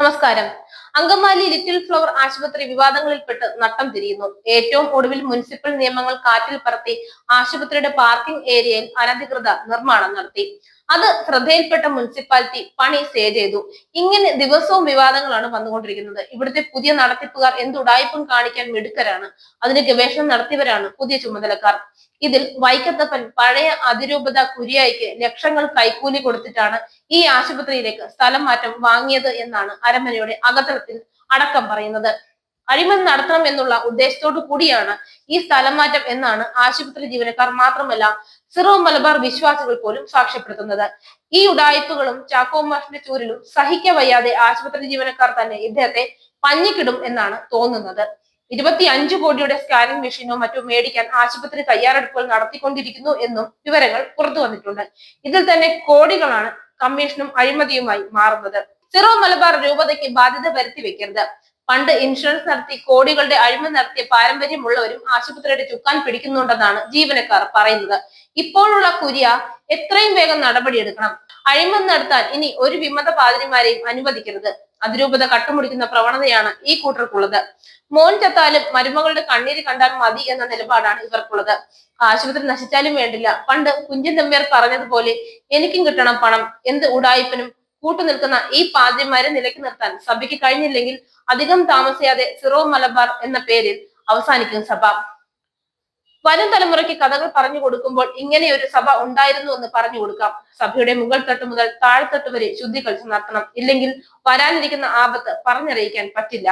നമസ്കാരം. Angamaly little flower ആശുപത്രി വിവാദങ്ങളിൽപ്പെട്ട് നട്ടം തിരിയുന്നു. ഏറ്റവും ഒടുവിൽ മുനിസിപ്പൽ നിയമങ്ങൾ കാറ്റിൽ പറത്തി ആശുപത്രിയുടെ പാർക്കിംഗ് ഏരിയയിൽ അനധികൃത നിർമ്മാണം നടത്തി. അത് ശ്രദ്ധയിൽപ്പെട്ട മുനിസിപ്പാലിറ്റി പണി സ്റ്റേ ചെയ്തു. ഇങ്ങനെ ദിവസവും വിവാദങ്ങളാണ് വന്നുകൊണ്ടിരിക്കുന്നത്. ഇവിടുത്തെ പുതിയ നടത്തിപ്പുകാർ എന്തുടായ്പും കാണിക്കാൻ മിടുക്കരാണ്. അതിന് ഗവേഷണം നടത്തിയവരാണ് പുതിയ ചുമതലക്കാർ. ഇതിൽ വൈക്കത്തപ്പൻ പഴയ അതിരൂപത കുരിയായിക്ക് ലക്ഷങ്ങൾ കൈക്കൂലി കൊടുത്തിട്ടാണ് ഈ ആശുപത്രിയിലേക്ക് സ്ഥലം മാറ്റം വാങ്ങിയത് എന്നാണ് അരമനയുടെ അകത്തളത്തിൽ അടക്കം പറയുന്നത്. അഴിമതി നടത്തണം എന്നുള്ള ഉദ്ദേശത്തോടു കൂടിയാണ് ഈ സ്ഥലം മാറ്റം എന്നാണ് ആശുപത്രി ജീവനക്കാർ മാത്രമല്ല സിറോ മലബാർ വിശ്വാസികൾ പോലും സാക്ഷ്യപ്പെടുത്തുന്നത്. ഈ ഉടായ്പകളും ചാക്കോ മാഷിന്റെ ചൂരിലും സഹിക്ക വയ്യാതെ ആശുപത്രി ജീവനക്കാർ തന്നെ ഇദ്ദേഹത്തെ പഞ്ഞിക്കിടും എന്നാണ് തോന്നുന്നത്. ഇരുപത്തി അഞ്ചു കോടിയുടെ സ്കാനിംഗ് മെഷീനോ മറ്റോ മേടിക്കാൻ ആശുപത്രി തയ്യാറെടുപ്പുകൾ നടത്തിക്കൊണ്ടിരിക്കുന്നു എന്നും വിവരങ്ങൾ പുറത്തു വന്നിട്ടുണ്ട്. ഇതിൽ തന്നെ കോടികളാണ് കമ്മീഷനും അഴിമതിയുമായി മാറുന്നത്. സിറോ മലബാർ രൂപതയ്ക്ക് ബാധ്യത വരുത്തി വെക്കരുത്. പണ്ട് ഇൻഷുറൻസ് നടത്തി കോടികളുടെ അഴിമതി നടത്തിയ പാരമ്പര്യമുള്ളവരും ആശുപത്രിയുടെ ചുക്കാൻ പിടിക്കുന്നുണ്ടെന്നാണ് ജീവനക്കാർ പറയുന്നത്. ഇപ്പോഴുള്ള കുര്യ എത്രയും വേഗം നടപടിയെടുക്കണം. അഴിമതി നടത്താൻ ഇനി ഒരു വിമത പാതിരിമാരെയും അനുവദിക്കരുത്. അതിരൂപത കട്ടുമുടിക്കുന്ന പ്രവണതയാണ് ഈ കൂട്ടർക്കുള്ളത്. മോൻ ചത്താലും മരുമകളുടെ കണ്ണീര് കണ്ടാൽ മതി എന്ന നിലപാടാണ് ഇവർക്കുള്ളത്. ആശുപത്രി നശിച്ചാലും വേണ്ടില്ല. പണ്ട് കുഞ്ചൻ തമ്പ്യാർ പറഞ്ഞതുപോലെ എനിക്കും കിട്ടണം പണം. എന്ത് ഉടായിപ്പിനും കൂട്ടുനിൽക്കുന്ന ഈ പാദ്യന്മാരെ നിലയ്ക്ക് നിർത്താൻ സഭയ്ക്ക് കഴിഞ്ഞില്ലെങ്കിൽ അധികം താമസിയാതെ സിറോ മലബാർ എന്ന പേരിൽ അവസാനിക്കും സഭ. വരും തലമുറയ്ക്ക് കഥകൾ പറഞ്ഞു കൊടുക്കുമ്പോൾ ഇങ്ങനെ ഒരു സഭ ഉണ്ടായിരുന്നു എന്ന് പറഞ്ഞു കൊടുക്കാം. സഭയുടെ മുകൾ തട്ട് മുതൽ താഴെത്തട്ട് വരെ ശുദ്ധി കളിച്ചു നടത്തണം. ഇല്ലെങ്കിൽ വരാനിരിക്കുന്ന ആപത്ത് പറഞ്ഞറിയിക്കാൻ പറ്റില്ല.